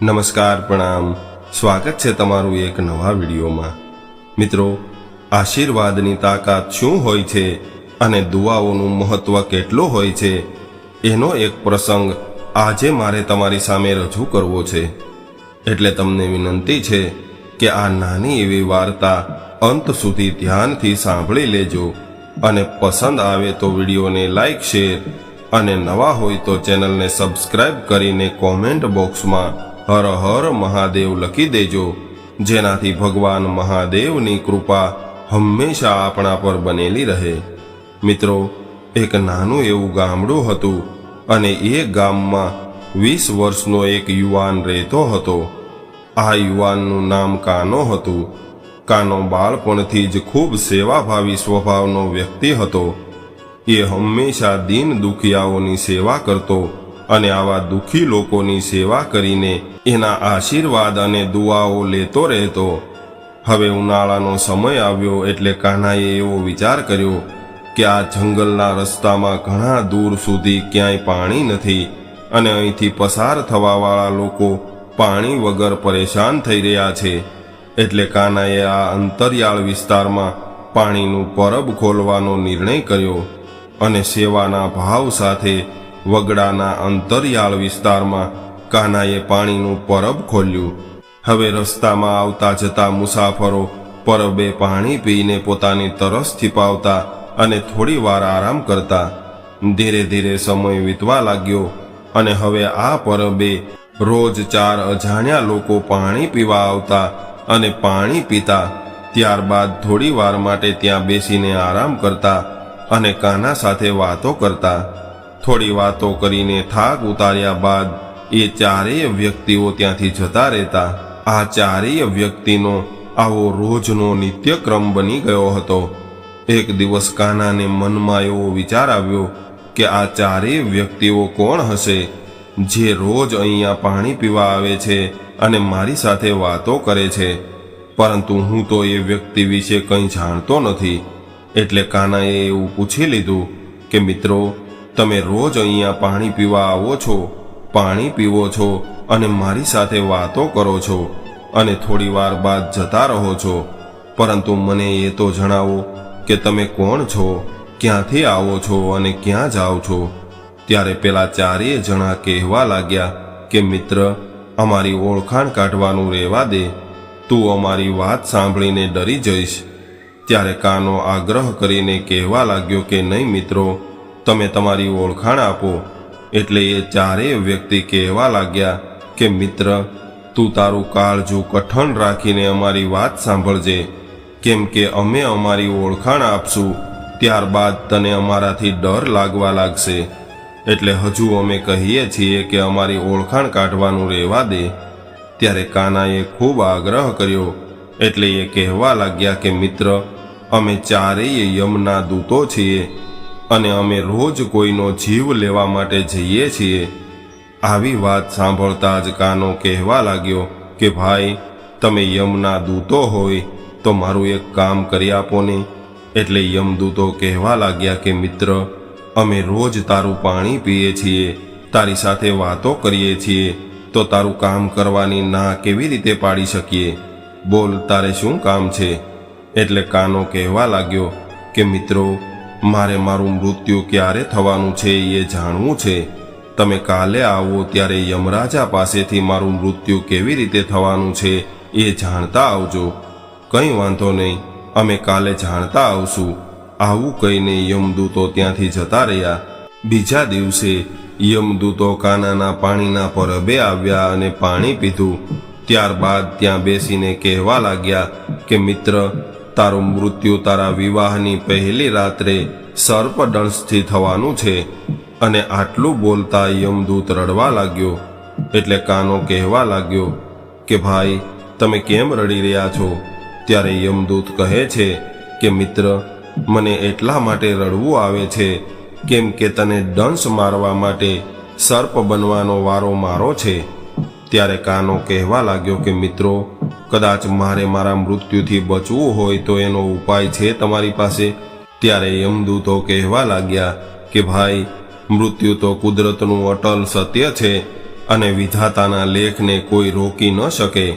નમસ્કાર, પ્રણામ. સ્વાગત છે તમારું એક નવા વિડીયોમાં. મિત્રો, આશીર્વાદની તાકાત શું હોય છે અને દુઆઓનું મહત્વ કેટલું હોય છે, એનો એક પ્રસંગ આજે મારે તમારી સામે રજૂ કરવો છે. એટલે તમને વિનંતી છે કે આ નાની એવી વાર્તા અંત સુધી ધ્યાનથી સાંભળી લેજો અને પસંદ આવે તો વિડીયોને લાઈક, શેર અને નવા હોય તો ચેનલને સબસ્ક્રાઇબ કરીને કોમેન્ટ બોક્સમાં હર હર મહાદેવ લખી દેજો. જેનાથી ભગવાન મહાદેવની કૃપા હંમેશા આપણા પર બનેલી રહે. મિત્રો, એક નાનું એવું ગામડું હતું અને એ ગામમાં વીસ વર્ષનો એક યુવાન રહેતો હતો. આ યુવાનનું નામ કાનો હતું. કાનો બાળપણથી જ ખૂબ સેવાભાવી સ્વભાવનો વ્યક્તિ હતો. એ હંમેશા દીન દુખિયાઓની સેવા કરતો અને આવા દુઃખી લોકોની સેવા કરીને એના આશીર્વાદ અને દુઆઓ લેતો રહેતો. હવે ઉનાળાનો સમય આવ્યો એટલે કાનાએ એવો વિચાર કર્યો કે આ જંગલના રસ્તામાં ઘણા દૂર સુધી ક્યાંય પાણી નથી અને અહીંથી પસાર થવાવાળા લોકો પાણી વગર પરેશાન થઈ રહ્યા છે. એટલે કાનાએ આ અંતરિયાળ વિસ્તારમાં પાણીનું પરબ ખોલવાનો નિર્ણય કર્યો અને સેવાના ભાવ સાથે વગડાના અંતરિયાળ વિસ્તારમાં કાનાએ પાણીનું પરબ ખોલ્યું. હવે રસ્તામાં આવતા જતા મુસાફરો પરબે પાણી પીને પોતાની તરસ छिपाવતા અને થોડી વાર આરામ કરતા. ધીરે ધીરે સમય વીતવા લાગ્યો અને હવે આ પરબે રોજ ચાર અજાણ્યા લોકો પાણી પીવા આવતા અને પાણી પીતા. ત્યારબાદ થોડી વાર માટે ત્યાં બેસીને આરામ કરતા અને કાના સાથે વાતો કરતા. થોડી વાતો કરીને થાક ઉતાર્યા બાદ એ ચારેય વ્યક્તિઓ ત્યાંથી જતા રહેતા. આ ચારેય વ્યક્તિનો આવો રોજનો નિત્યક્રમ બની ગયો હતો. એક દિવસ કાનાને મનમાં એવો વિચાર આવ્યો કે આ ચારેય વ્યક્તિઓ કોણ હશે? જે રોજ અહીંયા પાણી પીવા આવે છે અને મારી સાથે વાતો કરે છે. પરંતુ હું તો એ વ્યક્તિ વિશે કંઈ જાણતો નથી. એટલે કાનાએ એવું પૂછી લીધું કે, મિત્રો તમે રોજ અહીંયા પાણી પીવા આવો છો, પાણી પીવો છો અને મારી સાથે વાતો કરો છો અને થોડી વાર બાદ જતા રહો છો. પરંતુ મને એ તો જણાવો કે તમે કોણ છો, ક્યાંથી આવો છો અને ક્યાં જાઓ છો. ત્યારે પેલા ચારેય જણા કહેવા લાગ્યા કે, મિત્ર, અમારી ઓળખાણ કાઢવાનું રહેવા દે. તું અમારી વાત સાંભળીને ડરી જઈશ. ત્યારે કાનો આગ્રહ કરીને કહેવા લાગ્યો કે, નહીં, મિત્રો તમે તમારી ઓળખાણ આપો, એટલે એ ચારેય વ્યક્તિ કહેવા લાગ્યા કે, મિત્ર, તું તારું કાળજું કઠણ રાખીને અમારી વાત સાંભળજે. કેમ કે અમે અમારી ઓળખાણ આપશું, ત્યારબાદ તને અમારાથી ડર લાગવા લાગશે. એટલે હજુ અમે કહીએ છીએ કે, અમારી ઓળખાણ કાઢવાનું રહેવા દે. ત્યારે કાનાએ ખૂબ આગ્રહ કર્યો, એટલે એ કહેવા લાગ્યા કે, મિત્ર, અમે ચારેય યમના દૂતો છીએ. અને અમે રોજ કોઈનો જીવ લેવા માટે જઈએ છીએ. આવી વાત સાંભળતા જ કાનો કહેવા લાગ્યો કે, ભાઈ, તમે યમના દૂતો હોય તો મારું એક કામ કરી આપો ને. એટલે યમદૂતો કહેવા લાગ્યા કે, મિત્ર, અમે રોજ તારું પાણી પીએ છીએ, તારી સાથે વાતો કરીએ છીએ, તો તારું કામ કરવાની ના કેવી રીતે પાડી શકીએ? બોલ, તારે શું કામ છે? એટલે કાનો કહેવા લાગ્યો કે, મિત્રો મારે મારું મૃત્યુ ક્યારે થવાનું છે એ જાણવું છે. તમે કાલે આવો ત્યારે યમરાજા પાસેથી મારું મૃત્યુ કેવી રીતે થવાનું છે એ જાણતા આવજો. કંઈ વાંધો નહીં, અમે કાલે જાણતા આવશું. આવું કહીને યમદૂતો ત્યાંથી જતા રહ્યા. બીજા દિવસે યમદૂતો કાનાના પાણીના પરબે આવ્યા અને પાણી પીધું. ત્યારબાદ ત્યાં બેસીને કહેવા લાગ્યા કે, મિત્ર તારું મૃત્યુ તારા વિવાહની પહેલી રાત્રે સર્પદંશથી થવાનું છે અને આટલું બોલતા યમદૂત રડવા લાગ્યો. એટલે કાનો કહેવા લાગ્યો કે, ભાઈ, તમે કેમ રડી રહ્યા છો? ત્યારે યમદૂત કહે છે કે, મિત્ર, મને એટલા માટે રડવું આવે છે કેમ કે તને દંશ મારવા માટે સર્પ બનવાનો વારો મારો છે. ત્યારે કાનો કહેવા લાગ્યો કે, મિત્રો કદાચ મારે મારા મૃત્યુથી બચવું હોય તો એનો ઉપાય છે તમારી પાસે? ત્યારે યમદૂતો કહેવા લાગ્યા કે ભાઈ, મૃત્યુ તો કુદરતનું અટલ સત્ય છે અને વિધાતાના લેખને કોઈ રોકી ન શકે.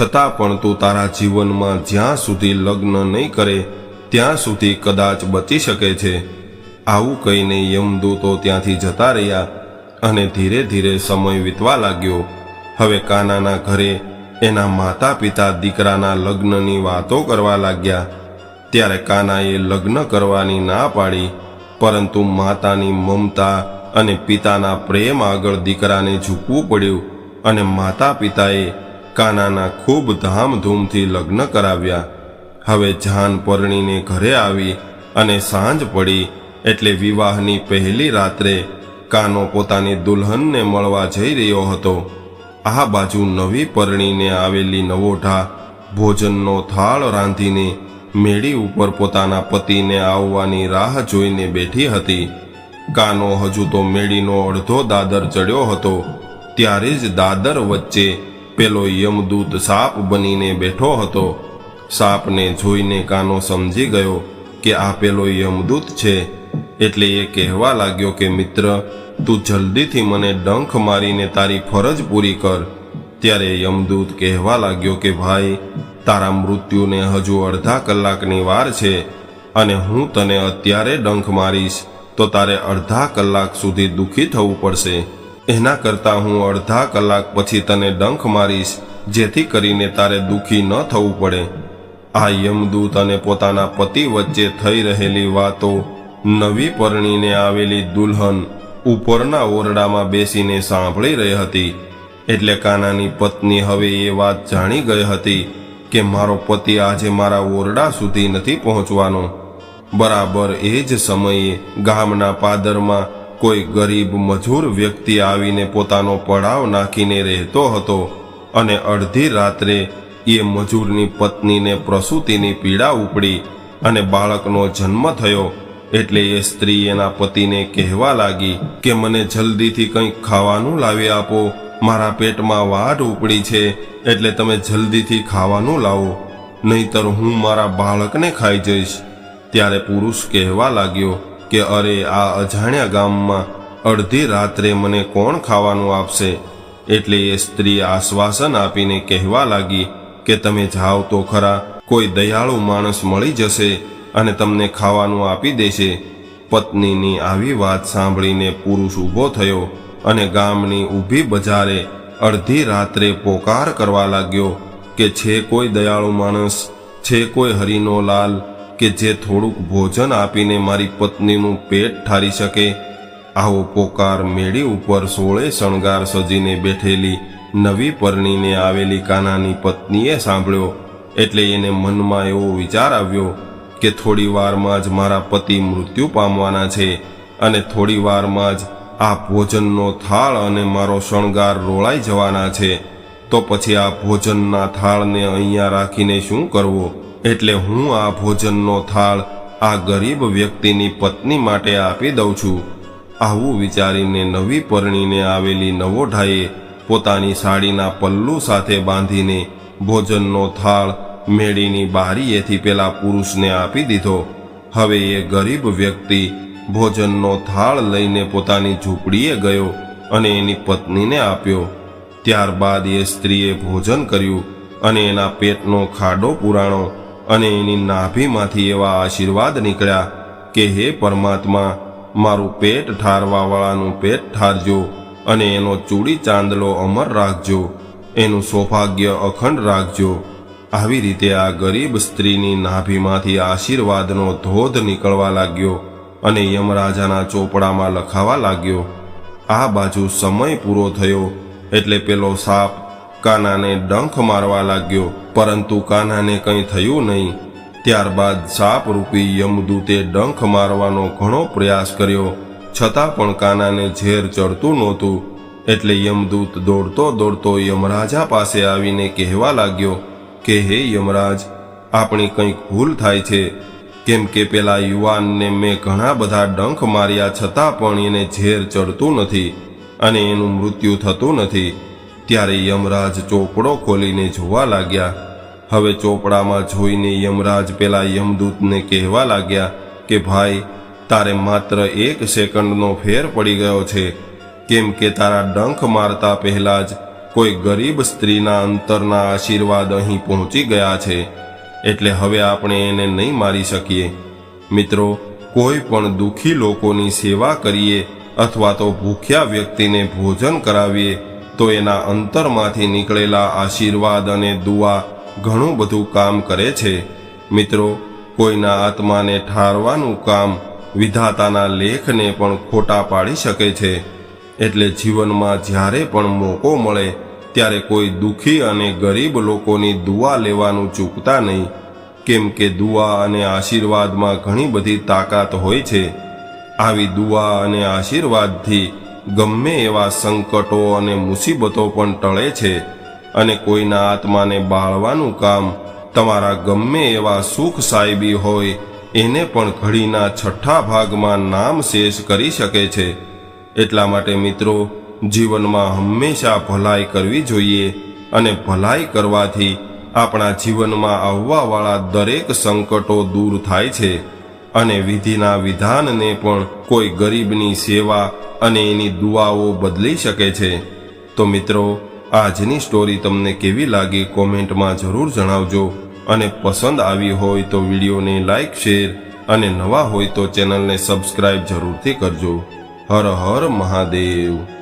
છતાં પણ તું તારા જીવનમાં જ્યાં સુધી લગ્ન નહીં કરે, ત્યાં સુધી કદાચ બચી શકે છે. આવું કહીને યમદૂતો ત્યાંથી જતા રહ્યા અને ધીરે ધીરે સમય વીતવા લાગ્યો. હવે કાનાના ઘરે એના માતા પિતા દીકરાના લગ્નની વાતો કરવા લાગ્યા. ત્યારે કાનાએ લગ્ન કરવાની ના પાડી, પરંતુ માતાની મમતા અને પિતાના પ્રેમ આગળ દીકરાને ઝૂકવું પડ્યું અને માતા પિતાએ કાનાના ખૂબ ધામધૂમથી લગ્ન કરાવ્યા. હવે જાન પરણીને ઘરે આવી અને સાંજ પડી એટલે વિવાહની પહેલી રાત્રે કાનો પોતાની દુલ્હનને મળવા જઈ રહ્યો હતો. આ બાજુ નવી પરણીને આવેલી નવોઢા ભોજનનો થાળ રાંધીને મેળી ઉપર પોતાના પતિને આવવાની રાહ જોઈને બેઠી હતી. કાનો હજુ તો મેળીનો અડધો દાદર ચડ્યો હતો. ત્યારે જ દાદર વચ્ચે પેલો યમદૂત સાપ બનીને બેઠો હતો. સાપને જોઈને કાનો સમજી ગયો કે આ પેલો યમદૂત છે. એટલે એ કહેવા લાગ્યો કે, મિત્ર, તું જલ્દીથી મને ડંખ મારીને તારી ફરજ પૂરી કર. ત્યારે યમદૂત કહેવા લાગ્યો કે, ભાઈ, તારા મૃત્યુને હજુ અડધા કલાકની વાર છે અને હું તને અત્યારે ડંખ મારીશ, તો તારે અડધા કલાક સુધી દુઃખી થવું પડશે. એના કરતાં હું અડધા કલાક પછી તને ડંખ મારીશ, જેથી કરીને તારે દુઃખી ન થવું પડે. આ યમદૂત અને પોતાના પતિ વચ્ચે થઈ રહેલી વાતો નવી પરણીને આવેલી દુલ્હન ઉપરના ઓરડામાં બેસીને સાંભળી રહી હતી. એટલે કાનાની પત્ની હવે એ વાત જાણી ગઈ હતી કે મારો પતિ આજે મારા ઓરડા સુધી નથી પહોંચવાનો. બરાબર એ જ સમયે ગામના પાદરમાં કોઈ ગરીબ મજૂર વ્યક્તિ આવીને પોતાનો પડાવ નાખીને રહેતો હતો અને અડધી રાત્રે એ મજૂરની પત્નીને પ્રસૂતિની પીડા ઉપડી અને બાળકનો જન્મ થયો. એટલે એ સ્ત્રી એના પતિને કહેવા લાગી કે મને જલ્દીથી કંઈક ખાવાનું લાવી આપો. મારા પેટમાં વાઢ ઉપડી છે, એટલે તમે જલ્દીથી ખાવાનું લાવો. નહીતર હું મારા બાળકને ખાઈ જઈશ. ત્યારે પુરુષ કહેવા લાગ્યો કે અરે, આ અજાણ્યા ગામમાં અડધી રાત્રે મને કોણ ખાવાનું આપશે? એટલે એ સ્ત્રી આશ્વાસન આપીને કહેવા લાગી કે તમે જાઓ તો ખરા, કોઈ દયાળુ માણસ મળી જશે. અને તમને ખાવાનું આપી દેશે. પત્નીની આવી વાત સાંભળીને પુરુષ ઊભો થયો અને ગામની ઊભી બજારે અડધી રાત્રે પોકાર કરવા લાગ્યો કે છે કોઈ દયાળુ માણસ, છે કોઈ હરિનો લાલ, કે જે થોડુંક ભોજન આપીને મારી પત્નીનું પેટ ઠારી શકે. આવો પોકાર મેળી ઉપર સોળે શણગાર સજીને બેઠેલી નવી પરણીને આવેલી કાનાની પત્નીએ સાંભળ્યો એટલે એને મનમાં એવો વિચાર આવ્યો કે થોડી વારમાં જ મારા પતિ મૃત્યુ પામવાના છે અને થોડી વારમાં જ આ ભોજનનો થાળ અને મારો શણગાર રોળાઈ જવાના છે. તો પછી આ ભોજનના થાળને અહીંયા રાખીને શું કરવું? એટલે હું આ ભોજનનો થાળ આ ગરીબ વ્યક્તિની પત્ની માટે આપી દઉં છું. આવું વિચારીને નવી પરણીને આવેલી નવોઢાએ પોતાની સાડીના પલ્લુ સાથે બાંધીને ભોજનનો થાળ મેળીની બારીએથી પેલા પુરુષને આપી દીધો. હવે એ ગરીબ વ્યક્તિ ભોજનનો થાળ લઈને પોતાની ઝૂંપડીએ ગયો અને એની પત્નીને આપ્યો. ત્યારબાદ એ સ્ત્રીએ ભોજન કર્યું અને એના પેટનો ખાડો પુરાણો અને એની નાભીમાંથી એવા આશીર્વાદ નીકળ્યા કે, હે પરમાત્મા, મારું પેટ ઠારવાવાળાનું પેટ ઠારજો અને એનો ચૂડી ચાંદલો અમર રાખજો. એનું સૌભાગ્ય અખંડ રાખજો. આવી રીતે આ ગરીબ સ્ત્રીની નાભીમાંથી આશીર્વાદનો ધોધ નીકળવા લાગ્યો અને યમરાજાના ચોપડામાં લખાવા લાગ્યો, આ બાજુ સમય પૂરો થયો એટલે પેલો સાપ કાનાને ડંખ મારવા લાગ્યો, પરંતુ કાનાને કંઈ થયું નહીં. ત્યારબાદ સાપરૂપી યમદૂતે ડંખ મારવાનો ઘણો પ્રયાસ કર્યો, છતાં પણ કાનાને ઝેર ચડતું નહોતું. એટલે યમદૂત દોડતો દોડતો યમરાજા પાસે આવીને કહેવા લાગ્યો કે હે યમરાજ, આપણી કંઈક ભૂલ થાય છે. કેમ કે પેલા યુવાનને મેં ઘણા બધા ડંખ માર્યા છતાં પણ એને ઝેર ચડતું નથી અને એનું મૃત્યુ થતું નથી. ત્યારે યમરાજ ચોપડો ખોલીને જોવા લાગ્યા. હવે ચોપડામાં જોઈને યમરાજ પેલા યમદૂતને કહેવા લાગ્યા કે, ભાઈ, તારે માત્ર એક સેકન્ડનો ફેર પડી ગયો છે. કેમ કે તારા ડંખ મારતા પહેલાં જ કોઈ ગરીબ સ્ત્રીના અંતરના આશીર્વાદ અહીં પહોંચી ગયા છે, એટલે હવે આપણે એને નહીં મારી શકીએ. મિત્રો, કોઈ પણ દુઃખી લોકોની સેવા કરીએ અથવા તો ભૂખ્યા વ્યક્તિને ભોજન કરાવીએ, તો એના અંતરમાંથી નીકળેલા આશીર્વાદ અને દુઆ ઘણું બધું કામ કરે છે. મિત્રો, કોઈના આત્માને ઠારવાનું કામ વિધાતાના લેખને પણ ખોટા પાડી શકે છે. એટલે જીવનમાં જ્યારે પણ મોકો મળે, ત્યારે કોઈ દુઃખી અને ગરીબ લોકોની દુઆ લેવાનું ચૂકતા નહીં. કેમ કે દુઆ અને આશીર્વાદમાં ઘણી બધી તાકાત હોય છે. આવી દુઆ અને આશીર્વાદથી ગમે એવા સંકટો અને મુસીબતો પણ ટળે છે અને કોઈના આત્માને બાળવાનું કામ તમારા ગમે એવા સુખ સાહેબી હોય, એને પણ ઘડીના છઠ્ઠા ભાગમાં નામ શેષ કરી શકે છે. એટલા માટે મિત્રો, જીવનમાં હંમેશા ભલાઈ કરવી જોઈએ અને ભલાઈ કરવાથી આપણા જીવનમાં આવવાવાળા દરેક સંકટો દૂર થાય છે અને વિધિના વિધાનને પણ કોઈ ગરીબની સેવા અને એની દુઆઓ બદલી શકે છે. તો મિત્રો, આજની સ્ટોરી તમને કેવી લાગી કોમેન્ટમાં જરૂર જણાવજો અને પસંદ આવી હોય તો વિડીયોને લાઇક શેર અને નવા હોય તો ચેનલને સબસ્ક્રાઇબ જરૂરથી કરજો. હર હર મહાદેવ.